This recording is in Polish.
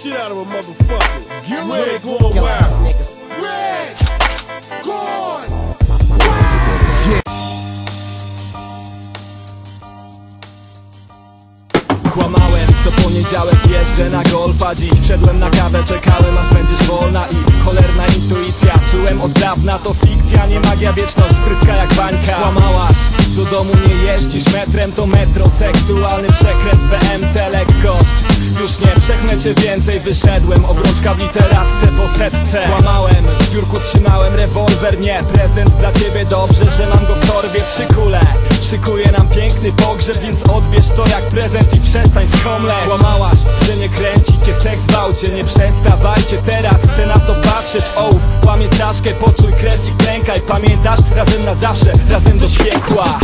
shit out of a motherfucker. You Red ain't going these wild. niggas. Red, gone. Kłamałem, co poniedziałek jeżdżę na golfa Dziś wszedłem na kawę, czekałem aż będziesz wolna I cholerna intuicja, czułem od dawna To fikcja, nie magia, wieczność pryska jak bańka Kłamałaś, do domu nie jeździsz metrem To metro, seksualny przekręt Już nie przechnę cię więcej, wyszedłem Obrączka w literatce po setce. Kłamałem, w biurku trzymałem rewolwer Nie, prezent dla ciebie, dobrze, że mam go w torbie Trzy kule, szykuje nam piękny pogrzeb Więc odbierz to jak prezent i przestań skomleć. Kłamałaś, że nie kręci cię seks w aucie Nie przestawajcie teraz, chcę na to patrzeć Ołów, łamie czaszkę, poczuj krew i klękaj. Pamiętasz? Razem na zawsze, razem do piekła